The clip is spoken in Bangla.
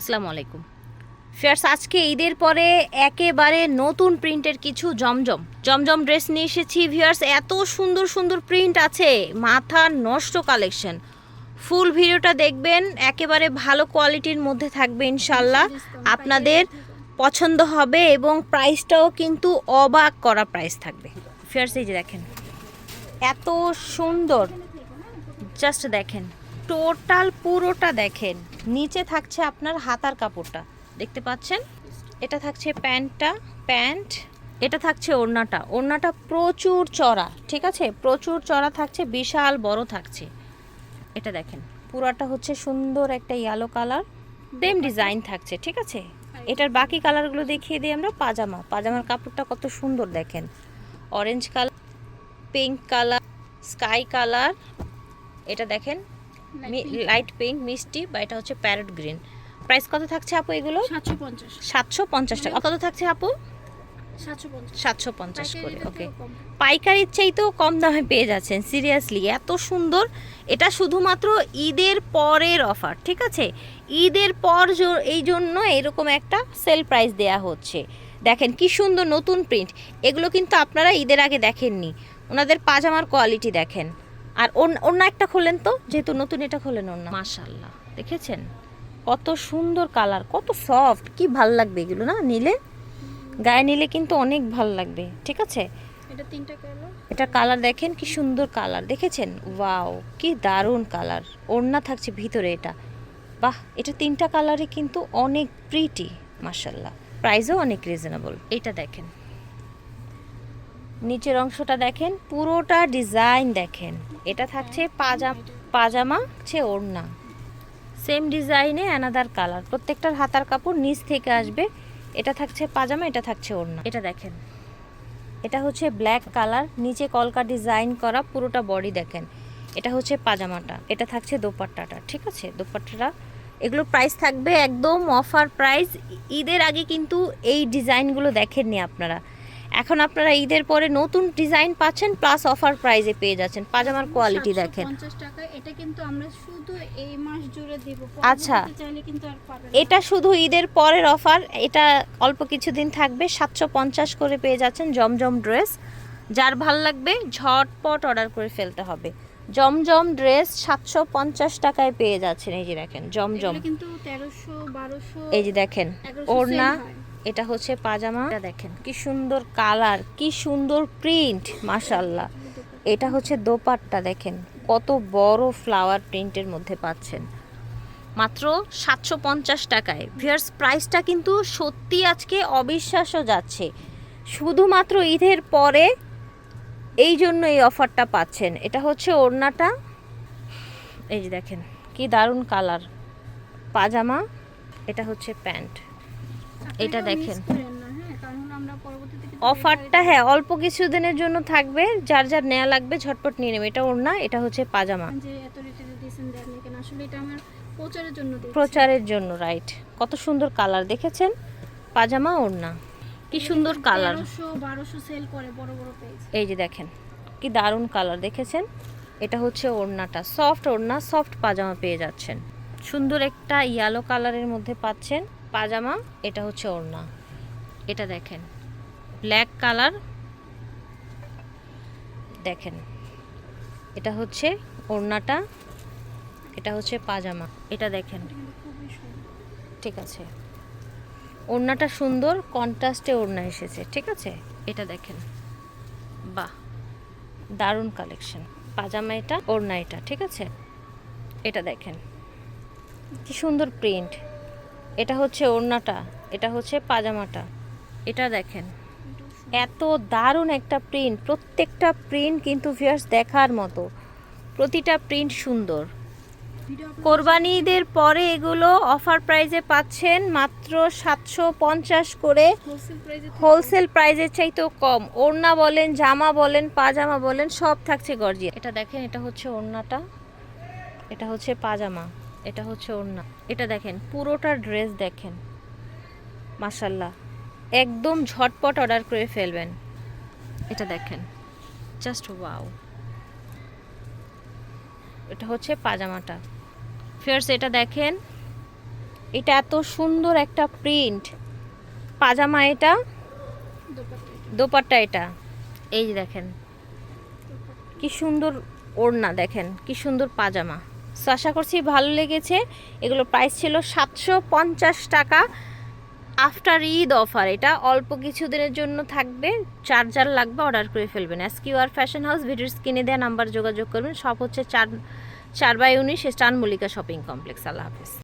আসসালামু আলাইকুম। ফেয়ার্স, আজকে ঈদের পরে একেবারে নতুন প্রিন্টের কিছু জমজম জমজম ড্রেস নিয়ে এসেছি ভিউয়ার্স। এত সুন্দর সুন্দর প্রিন্ট আছে, মাথা নষ্ট কালেকশন। ফুল ভিডিওটা দেখবেন, একেবারে ভালো কোয়ালিটির মধ্যে থাকবে ইনশাল্লাহ আপনাদের পছন্দ হবে এবং প্রাইসটাও কিন্তু অবাক করা প্রাইস থাকবে। ফেয়ার্স, এই যে দেখেন, এত সুন্দর, জাস্ট দেখেন। টোটাল পুরোটা দেখেন। নিচে থাকছে আপনার হাতার কাপড়টা। দেখতে পাচ্ছেন? এটা থাকছে প্যান্টটা, প্যান্ট, এটা থাকছে ওড়নাটা। ওড়নাটা প্রচুর চড়া, ঠিক আছে? প্রচুর চড়া থাকছে, বিশাল বড় থাকছে। এটা দেখেন, পুরাটা হচ্ছে সুন্দর একটা ইয়েলো কালার সেম ডিজাইন থাকছে, ঠিক আছে? এটার বাকি কালারগুলো দেখিয়ে দিই আমরা, পাজামা। পাজামার কাপড়টা কত সুন্দর দেখেন। Orange colour pink colour sky colour এটা দেখেন লাইট পিঙ্ক মিষ্টি বা এটা হচ্ছে প্যারট গ্রিন প্রাইস কত থাকছে আপু এগুলো? সাতশো পঞ্চাশ। সাতশো পঞ্চাশ টাকা। কত থাকছে আপু? সাতশো পঞ্চাশ। করে ওকে। পাইকারির চাইতেও কম দামে পেয়ে যাচ্ছেন সিরিয়াসলি এত সুন্দর। এটা শুধুমাত্র ঈদের পরের অফার ঠিক আছে? ঈদের পর এই জন্য এরকম একটা সেল প্রাইস দেয়া হচ্ছে। দেখেন কি সুন্দর নতুন প্রিন্ট এগুলো কিন্তু আপনারা ঈদের আগে দেখেননি। ওনাদের পাজামার কোয়ালিটি দেখেন। আর অন্য একটা খোলেন তো যেহেতু নতুন এটা খোলেন অন্য। মাশাল্লাহ দেখেছেন? কত সুন্দর কালার কত সফট কি ভালো লাগবে এগুলো না? নিলে? গায়ে নিলে কিন্তু অনেক ভালো লাগবে ঠিক আছে? এটা তিনটা কালার? এটা কালার দেখেন কি সুন্দর কালার দেখেছেন? ওয়াও কি দারুণ কালার ওড়না থাকছে ভিতরে এটা। বাহ এটা তিনটা কালারই কিন্তু অনেক প্রিটি মার্শাল্লাহ প্রাইসও অনেক রিজনেবল এটা দেখেন। নিচের অংশটা দেখেন পুরোটা ডিজাইন দেখেন। এটা থাকছে পাজা পাজামা হচ্ছে ওড়না। সেম ডিজাইনে অ্যানাদার কালার প্রত্যেকটার হাতার কাপড় নিচ থেকে আসবে। এটা থাকছে পাজামা এটা থাকছে ওড়না। এটা দেখেন। এটা হচ্ছে ব্ল্যাক কালার নিচে কলকা ডিজাইন করা পুরোটা বডি দেখেন। এটা হচ্ছে পাজামাটা। এটা থাকছে দোপাট্টাটা ঠিক আছে? দোপাট্টাটা এগুলো প্রাইস থাকবে একদম অফার প্রাইস ঈদের আগে কিন্তু এই ডিজাইনগুলো দেখেননি আপনারা। এখন আপনারা ঈদের পরে নতুন ডিজাইন পাচ্ছেন প্লাস অফার প্রাইজে পেয়ে যাচ্ছেন। পাজামার কোয়ালিটি দেখেন। টাকা এটা কিন্তু আমরা শুধু এই মাস জুড়ে দেব। আচ্ছা। এটা শুধু ঈদের পরের অফার এটা অল্প কিছুদিন থাকবে সাতশো পঞ্চাশ করে পেয়ে যাচ্ছেন জমজম ড্রেস যার ভালো লাগবে ঝটপট অর্ডার করে ফেলতে হবে। জমজম ড্রেস সাতশো পঞ্চাশ টাকায় পেয়ে যাচ্ছেন এই যে দেখেন জমজম। কিন্তু তেরোশো বারোশো এই যে দেখেন 1100 ওড়না এটা হচ্ছে পাজামা। এটা দেখেন কি সুন্দর কালার কি সুন্দর প্রিন্ট মাশাল্লাহ এটা হচ্ছে দোপাট্টা দেখেন কত বড় ফ্লাওয়ার প্রিন্টের মধ্যে পাচ্ছেন। মাত্র সাতশো পঞ্চাশ টাকায়। ভিয়ার্স প্রাইসটা কিন্তু সত্যি আজকে অবিশ্বাস্য যাচ্ছে। শুধুমাত্র ঈদের পরে এই জন্য এই অফারটা পাচ্ছেন। এটা হচ্ছে ওড়নাটা। এই যে দেখেন কি দারুণ কালার। পাজামা এটা হচ্ছে প্যান্ট। এটা দেখেন। হ্যাঁ, অফারটা হ্যাঁ অল্প কিছুদিনের জন্য থাকবে। যার যার নেওয়া লাগবে ঝটপট নিয়ে নেবে। এটা ওড়না এটা হচ্ছে পাজামা। প্রচারের জন্য রাইট কত সুন্দর কালার দেখেছেন? পাজামা ওড়না। কি সুন্দর কালার সেল করে বড় বড় পেজ এই যে দেখেন কি দারুণ কালার দেখেছেন? এটা হচ্ছে ওড়নাটা সফট ওড়না সফট পাজামা পেয়ে যাচ্ছেন। সুন্দর একটা ইয়েলো কালারের মধ্যে পাচ্ছেন পাজামা এটা হচ্ছে ওড়না। এটা দেখেন ব্ল্যাক কালার দেখেন এটা হচ্ছে ওড়নাটা এটা হচ্ছে পাজামা। এটা দেখেন। ঠিক আছে। ওড়নাটা সুন্দর, কন্ট্রাস্টে ওড়না এসেছে, ঠিক আছে? এটা দেখেন। বাহ, দারুণ কালেকশন। পাজামা এটা, ওড়না এটা, ঠিক আছে? এটা দেখেন। কি সুন্দর প্রিন্ট। এটা হচ্ছে ওড়নাটা, এটা হচ্ছে পাজামাটা। এটা দেখেন। এত দারুণ একটা প্রিন্ট, প্রত্যেকটা প্রিন্ট কিন্তু ভিয়ার্স দেখার মতো। প্রতিটা প্রিন্ট সুন্দর। কোরবানি ঈদের পরে এগুলো অফার প্রাইজে পাচ্ছেন মাত্র সাতশো পঞ্চাশ করে। হোলসেল প্রাইজের চাইতেও কম। ওড়না বলেন, জামা বলেন, পাজামা বলেন, সব থাকছে গর্জিয়া এটা দেখেন, এটা হচ্ছে ওড়নাটা। এটা হচ্ছে পাজামা। এটা হচ্ছে ওড়না। এটা দেখেন, পুরোটা ড্রেস দেখেন। মাসাল্লাহ একদম ঝটপট অর্ডার করে ফেলবেন। এটা দেখেন, জাস্ট ওয়াও। এটা হচ্ছে পাজামাটা। ফিয়ার্স এটা দেখেন। এটা এত সুন্দর একটা প্রিন্ট। পাজামা এটা? দোপাট্টা। এটা। এই যে দেখেন। কি সুন্দর ওড়না দেখেন। কি সুন্দর পাজামা। সো আশা করছি ভালো লেগেছে। এগুলো প্রাইস ছিল সাতশো পঞ্চাশ টাকা আফটার ঈদ অফার এটা অল্প কিছুদিনের জন্য থাকবে। চার্জার লাগবে অর্ডার করে ফেলবেন। S Q R fashion house ভিডিওর স্ক্রিনে দেওয়া নাম্বার যোগাযোগ করবেন। সব হচ্ছে চার চার বাই উনিশ স্টান মল্লিকা শপিং কমপ্লেক্স আল্লাহ হাফিজ।